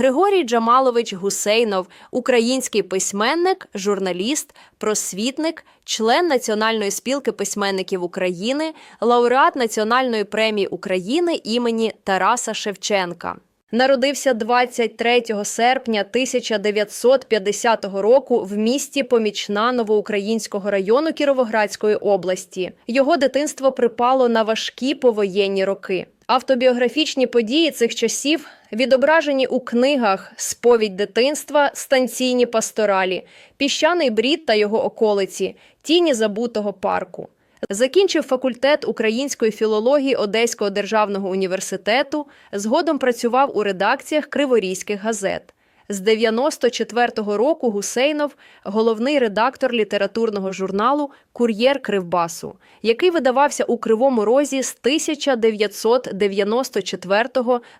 Григорій Джамалович Гусейнов, український письменник, журналіст, просвітник, член Національної спілки письменників України, лауреат Національної премії України імені Тараса Шевченка. Народився 23 серпня 1950 року в місті Помічна Новоукраїнського району Кіровоградської області. Його дитинство припало на важкі повоєнні роки. Автобіографічні події цих часів відображені у книгах Сповідь дитинства, станційні пасторалі, Піщаний брід та його околиці, Тіні забутого парку. Закінчив факультет української філології Одеського державного університету. Згодом працював у редакціях криворізьких газет. З 94-го року Гусейнов головний редактор літературного журналу Кур'єр Кривбасу, який видавався у Кривому Розі з 1994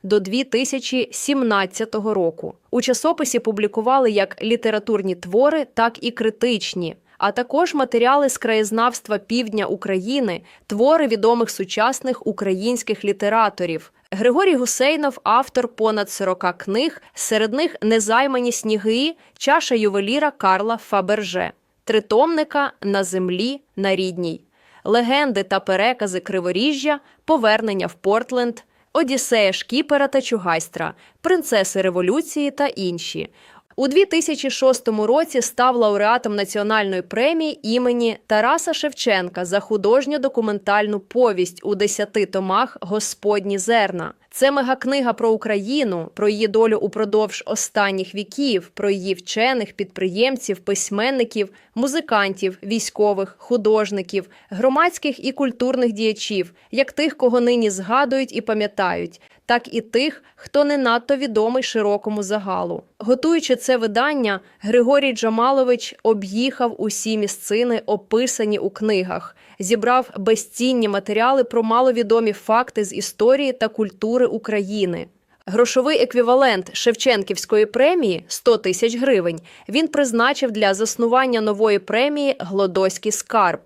до 2017 року. У часописі публікували як літературні твори, так і критичні а також матеріали з краєзнавства півдня України, твори відомих сучасних українських літераторів. Григорій Гусейнов автор понад 40 книг, серед них незаймані сніги, чаша ювеліра Карла Фаберже, тритомника на землі на рідній, легенди та перекази Криворіжжя, повернення в Портленд, Одіссея Шкіпера та Чугайстра, принцеси революції та інші. У 2006 році став лауреатом національної премії імені Тараса Шевченка за художню документальну повість у десяти томах Господні зерна. Це мегакнига про Україну, про її долю упродовж останніх віків, про її вчених, підприємців, письменників, музикантів, військових, художників, громадських і культурних діячів, як тих, кого нині згадують і пам'ятають, так і тих, хто не надто відомий широкому загалу. Готуючи це видання, Григорій Джамалович об'їхав усі місцини, описані у книгах, зібрав безцінні матеріали про маловідомі факти з історії та культури України. Грошовий еквівалент Шевченківської премії 100 тисяч гривень. Він призначив для заснування нової премії Глодоський скарб.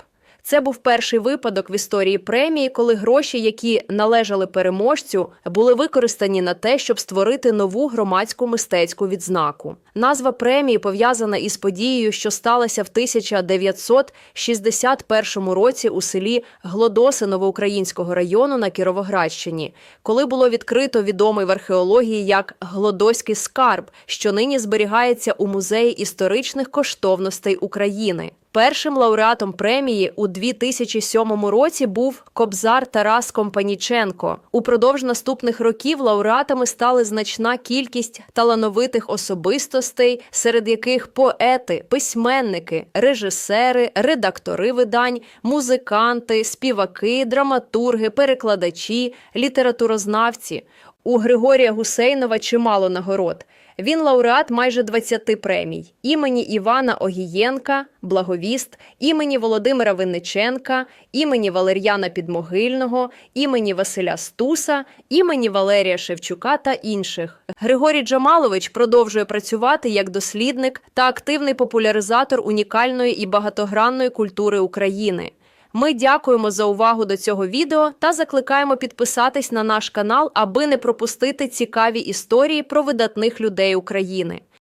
Це був перший випадок в історії премії, коли гроші, які належали переможцю, були використані на те, щоб створити нову громадську мистецьку відзнаку. Назва премії пов'язана із подією, що сталася в 1961 році у селі Глодоси Новоукраїнського району на Кіровоградщині, коли було відкрито відомий в археології як Глодоський скарб, що нині зберігається у музеї історичних коштовностей України. Першим лауреатом премії у 2007 році був кобзар Тарас Компаніченко. Упродовж наступних років лауреатами стали значна кількість талановитих особистостей, серед яких поети, письменники, режисери, редактори видань, музиканти, співаки, драматурги, перекладачі, літературознавці. У Григорія Гусейнова чимало нагород. Він лауреат майже 20 премій імені Івана Огієнка, Благовіст, імені Володимира Винниченка, імені Валер'яна Підмогильного, імені Василя Стуса, імені Валерія Шевчука та інших. Григорій Джамалович продовжує працювати як дослідник та активний популяризатор унікальної і багатогранної культури України. Ми дякуємо за увагу до цього відео та закликаємо підписатись на наш канал, аби не пропустити цікаві історії про видатних людей України.